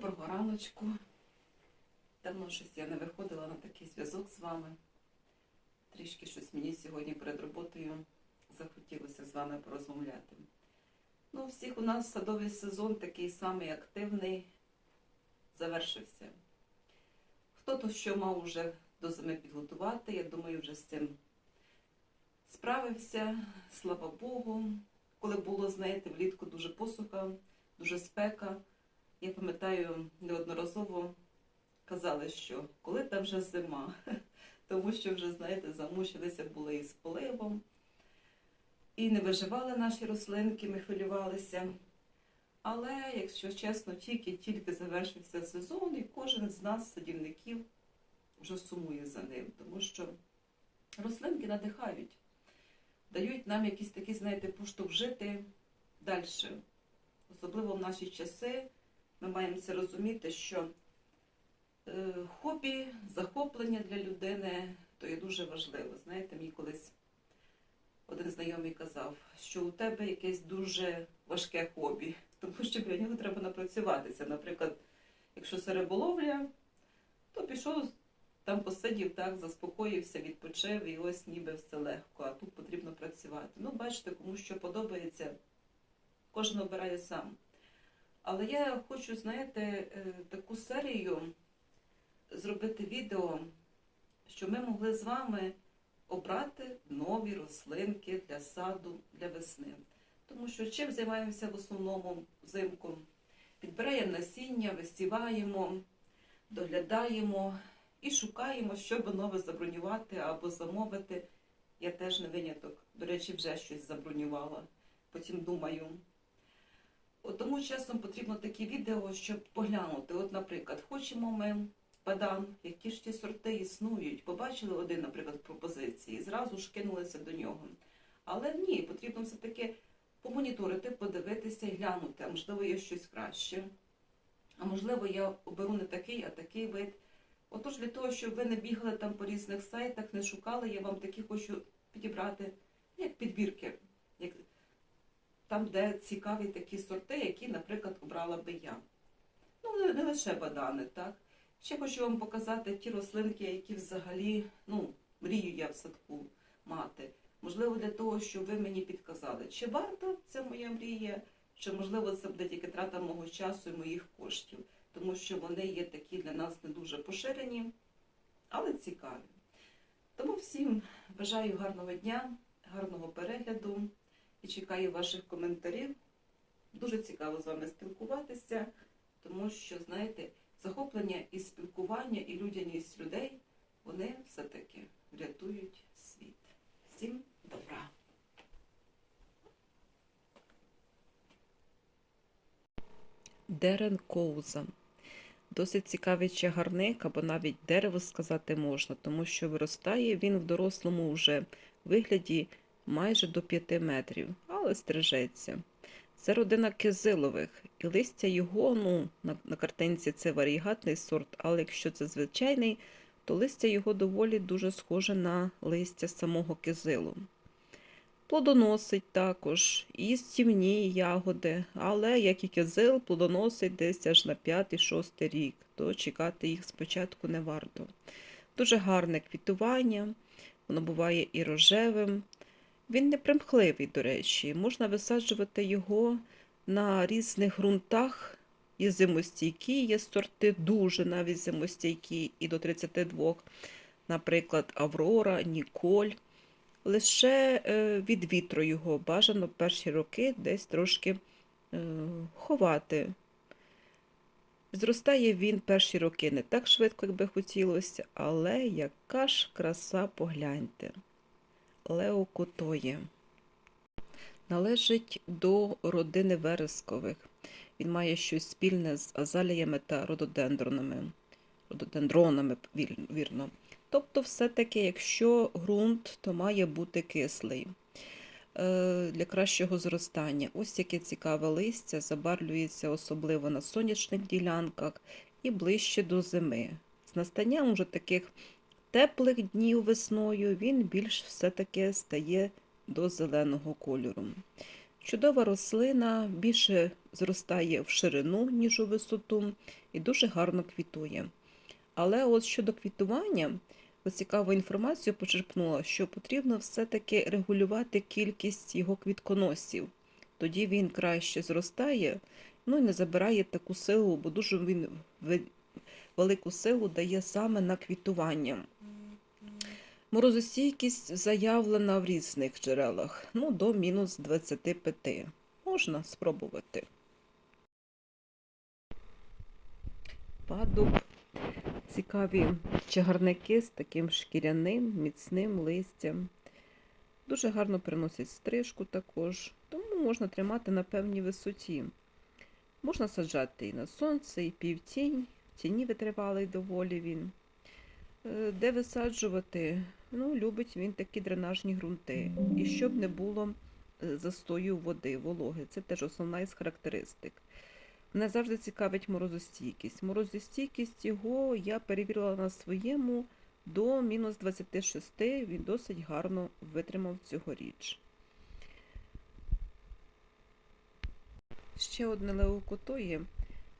Доброго раночку. Давно щось я не виходила на такий зв'язок з вами. Трішки щось мені сьогодні перед роботою захотілося з вами порозмовляти. Ну, у всіх у нас садовий сезон такий самий активний, завершився. Хто то що мав уже до зими підготувати, я думаю, вже з цим справився, слава Богу. Коли було, знаєте, влітку дуже посуха, дуже спека. Я пам'ятаю, неодноразово казали, що коли там вже зима, тому що вже, знаєте, замучилися були із поливом, і не виживали наші рослинки, ми хвилювалися. Але, якщо чесно, тільки-тільки завершився сезон, і кожен з нас, садівників, вже сумує за ним, тому що рослинки надихають, дають нам якісь такі, знаєте, поштовх жити далі. Особливо в наші часи ми маємо це розуміти, що е, хобі, захоплення для людини то є дуже важливо. Знаєте, мені колись один знайомий казав, що у тебе якесь дуже важке хобі, тому що для нього треба напрацюватися. Наприклад, якщо це риболовля, то пішов, там посидів, так, заспокоївся, відпочив і ось ніби все легко, а тут потрібно працювати. Ну, бачите, кому що подобається, кожен обирає сам. Але я хочу, знаєте, е, таку серію зробити відео, щоб ми могли з вами обрати нові рослинки для саду для весни. Тому що чим займаємося в основному взимку? Підбираємо насіння, висіваємо, доглядаємо і шукаємо, що би нове забронювати або замовити. Я теж не виняток. До речі, вже щось забронювала. Потім думаю. Тому часом потрібно такі відео, щоб поглянути. От, наприклад, хочемо ми падан, які ж ті сорти існують. Побачили один, наприклад, пропозиції, і зразу ж кинулися до нього. Але ні, потрібно все-таки помоніторити, подивитися і глянути, а можливо, є щось краще. А можливо, я оберу не такий, а такий вид. Отож, для того, щоб ви не бігали там по різних сайтах, не шукали, я вам такі хочу підібрати, як підбірки, як там, де цікаві такі сорти, які, наприклад, обрала би я. Ну, не, лише бадани, так? Ще хочу вам показати ті рослинки, які взагалі, ну, мрію я в садку мати. Можливо, для того, щоб ви мені підказали, чи варто це моя мрія, чи можливо це буде тільки трата мого часу і моїх коштів, тому що вони є такі для нас не дуже поширені, але цікаві. Тому всім бажаю гарного дня, гарного перегляду і чекаю ваших коментарів. Дуже цікаво з вами спілкуватися, тому що, знаєте, захоплення і спілкування, і людяність людей, вони все-таки врятують світ. Всім добра! Дерен Коуза. Досить цікавий чагарник, або навіть дерево сказати можна, тому що виростає він в дорослому вже вигляді майже до 5 метрів, але стрижеться. Це родина кизилових, і листя його, ну, на, на картинці це варігатний сорт, але якщо це звичайний, то листя його доволі дуже схоже на листя самого кизилу. Плодоносить також і їстівні ягоди, але, як і кизил, плодоносить десь аж на 5-6 рік, то чекати їх спочатку не варто. Дуже гарне квітування, воно буває і рожевим. Він не примхливий, до речі, можна висаджувати його на різних ґрунтах і зимостійкі. Є сорти дуже навіть зимостійкі і до 32, наприклад, Аврора, Ніколь. Лише е, від вітру його бажано перші роки десь трошки е, ховати. Зростає він перші роки не так швидко, як би хотілося, але яка ж краса погляньте. Леокотоє. Належить до родини верескових. Він має щось спільне з азаліями та рододендронами. Рододендронами, вірно. Тобто, все-таки, якщо ґрунт, то має бути кислий е, для кращого зростання. Ось яке цікаве листя забарвлюється особливо на сонячних ділянках і ближче до зими. З настанням уже таких теплих днів весною він більш все-таки стає до зеленого кольору. Чудова рослина більше зростає в ширину, ніж у висоту, і дуже гарно квітує. Але от щодо квітування, цікаву інформацію почерпнула, що потрібно все-таки регулювати кількість його квітконосів. Тоді він краще зростає, ну і не забирає таку силу, бо дуже він велику силу дає саме на квітування. Морозостійкість заявлена в різних джерелах, ну до мінус 25. Можна спробувати. Падуб. Цікаві чагарники з таким шкіряним, міцним листям. Дуже гарно приносять стрижку також, тому можна тримати на певній висоті. Можна саджати і на сонце, і півтінь, в тіні витривалий доволі він. Е, Де висаджувати? Ну, любить він такі дренажні ґрунти. І щоб не було е, застою води, вологи. Це теж основна із характеристик. Мене завжди цікавить морозостійкість. Морозостійкість його я перевірила на своєму до мінус 26. Він досить гарно витримав цьогоріч. Ще одне леукотоє.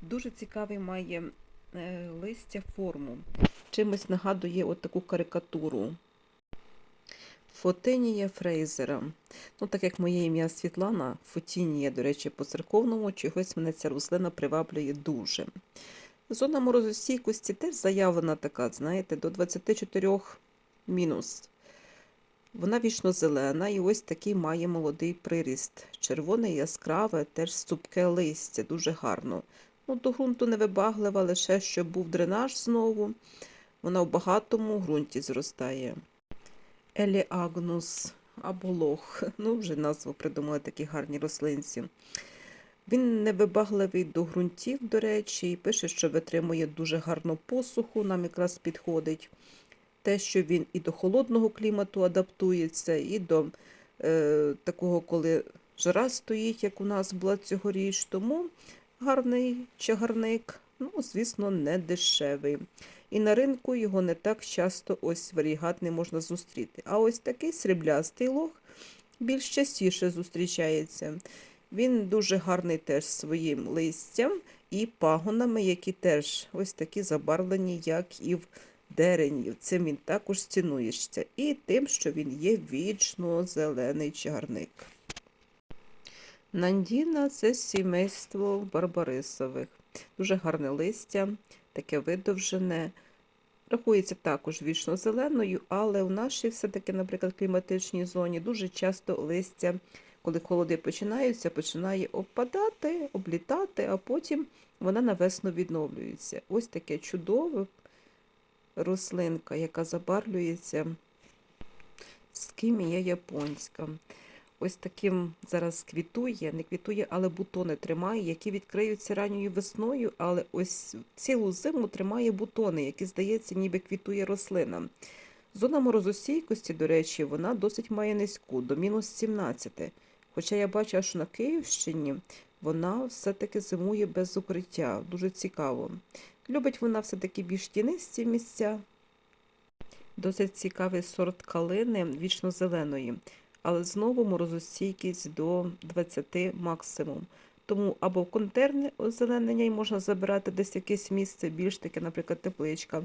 Дуже цікавий має е, листя форму. Чимось нагадує от таку карикатуру. Фотинія Фрейзера. Ну, так як моє ім'я Світлана, Фотінія, до речі, по церковному, чогось мене ця рослина приваблює дуже. Зона морозостійкості теж заявлена така, знаєте, до 24 мінус. Вона вічно зелена і ось такий має молодий приріст. Червоне яскраве, теж цупке листя, дуже гарно. Ну, до ґрунту не вибаглива, лише щоб був дренаж знову. Вона в багатому ґрунті зростає. Еліагнус або лох. Ну, вже назву придумали такі гарні рослинці. Він невибагливий до ґрунтів, до речі, і пише, що витримує дуже гарну посуху, нам якраз підходить. Те, що він і до холодного клімату адаптується, і до е, такого, коли жара стоїть, як у нас була цьогоріч. Тому гарний чагарник, ну, звісно, не дешевий. І на ринку його не так часто ось варігатний можна зустріти. А ось такий сріблястий лох більш частіше зустрічається. Він дуже гарний теж своїм листям і пагонами, які теж ось такі забарвлені, як і в дерені. Цим він також цінується. І тим, що він є вічно зелений чагарник. Нандіна це сімейство барбарисових. Дуже гарне листя, таке видовжене. Рахується також вічно зеленою, але в нашій все-таки, наприклад, кліматичній зоні дуже часто листя, коли холоди починаються, починає опадати, облітати, а потім вона на весну відновлюється. Ось таке чудове рослинка, яка забарвлюється скімія японська. Ось таким зараз квітує, не квітує, але бутони тримає, які відкриються ранньою весною, але ось цілу зиму тримає бутони, які, здається, ніби квітує рослина. Зона морозостійкості, до речі, вона досить має низьку, до мінус 17. Хоча я бачила, що на Київщині вона все-таки зимує без укриття. Дуже цікаво. Любить вона все-таки більш тінисті місця. Досить цікавий сорт калини вічно-зеленої, але знову морозостійкість до 20 максимум. Тому або контерне озеленення й можна забирати десь якесь місце, більш таке, наприклад, тепличка,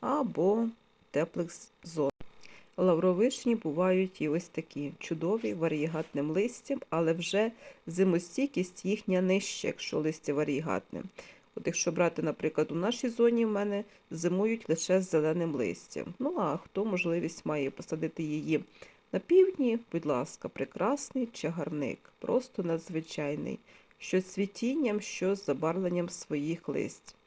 або теплих зон. Лавровишні бувають і ось такі чудові, варієгатним листям, але вже зимостійкість їхня нижча, якщо листя варієгатне. От якщо брати, наприклад, у нашій зоні в мене зимують лише з зеленим листям. Ну а хто можливість має посадити її на півдні, будь ласка, прекрасний чагарник, просто надзвичайний, що з цвітінням, що з забарвленням своїх листь.